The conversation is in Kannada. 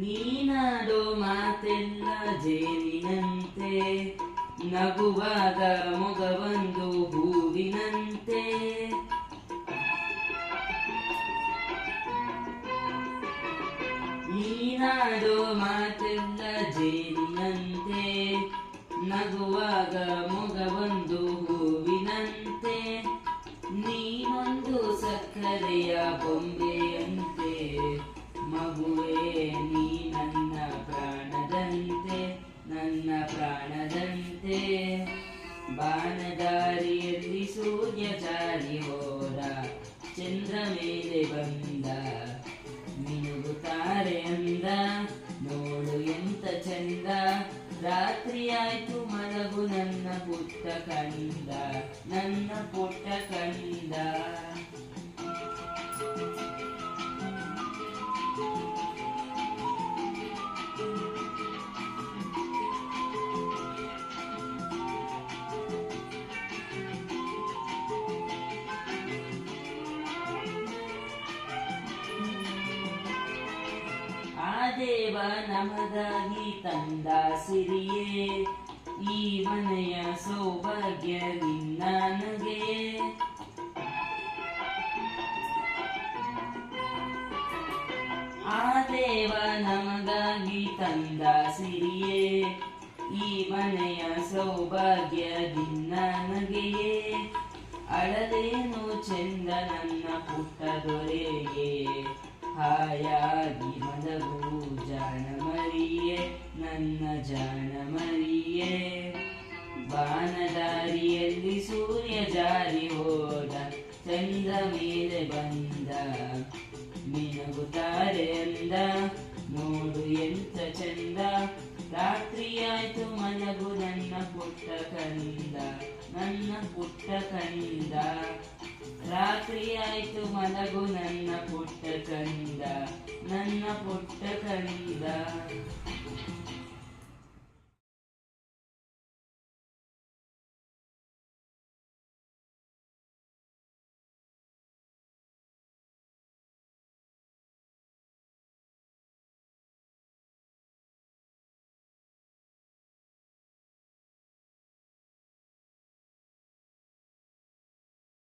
ನೀನಾಡೋ ಮಾತೆಲ್ಲ ಜೇನಿನಂತೆ, ನಗುವಾಗ ಮೊಗವೊಂದು ಹೂವಿನಂತೆ. ನೀನಾಡೋ ಮಾತೆಲ್ಲ ಜೇನಿನಂತೆ, ನಗುವಾಗ ಮೊಗವೊಂದು ಹೂವಿನಂತೆ. ನೀನೊಂದು ಸಕ್ಕರೆಯ ಬೊಂಬೆಯಂತೆ ಮಗುವೇ, ನೀ ನನ್ನ ಪ್ರಾಣದಂತೆ ನನ್ನ ಪ್ರಾಣದಂತೆ. ಬಾಣದಾರಿಯಲ್ಲಿ ಸೂರ್ಯ ಜಾರಿ ಹೋದ, ಚಂದ್ರ ಮೇಲೆ ಬಂದ. ಮಿನುಗುತ್ತಾರೆ ಅಂದ, ನೋಡು ಎಂತ ಚಂದ. ರಾತ್ರಿಯಾಯ್ತು ಮಲಗು ನನ್ನ ಪುಟ್ಟ ಕಂದ, ನನ್ನ ಪುಟ್ಟ ಕಂದ. ದೇವ ನಮಗಾಗಿ ತಂದ ಸಿರಿಯೇ, ಈ ಮನೆಯ ಸೌಭಾಗ್ಯ ನಿನ್ನ ನನಗೆ. ಆ ದೇವ ನಮಗಾಗಿ ತಂದ ಸಿರಿಯೇ, ಈ ಮನೆಯ ಸೌಭಾಗ್ಯ ನಿನ್ನ ನನಗೆಯೇ. ಅಳಲೇನು ಚೆಂದ ನನ್ನ ಪುಟ್ಟ ದೊರೆಯೇ ಹಾಯಾಗಿ ಮಲಗು ಜಾಣ ಮರಿಯೇ, ನನ್ನ ಜಾಣ ಮರಿಯೇ. ಬಾನದಾರಿಯಲ್ಲಿ ಸೂರ್ಯ ಜಾರಿ ಹೋದ, ಚಂದ್ರ ಮೇಲೆ ಬಂದ. ಮಿನಗುತ್ತಾರೆ ಅಂದ, ನೋಡು ಎಂತ ಚಂದ. ರಾತ್ರಿಯಾಯ್ತು ಮಲಗು, ನನ್ನ ಪುಟ್ಟ ಕಂದ ನನ್ನ ಪುಟ್ಟ ಕಂದ ರಾತ್ರಿ ಆಯ್ತು ಮಲಗು ನನ್ನ ಪುಟ್ಟ ಕಂದ ನನ್ನ ಪುಟ್ಟ ಕಂದ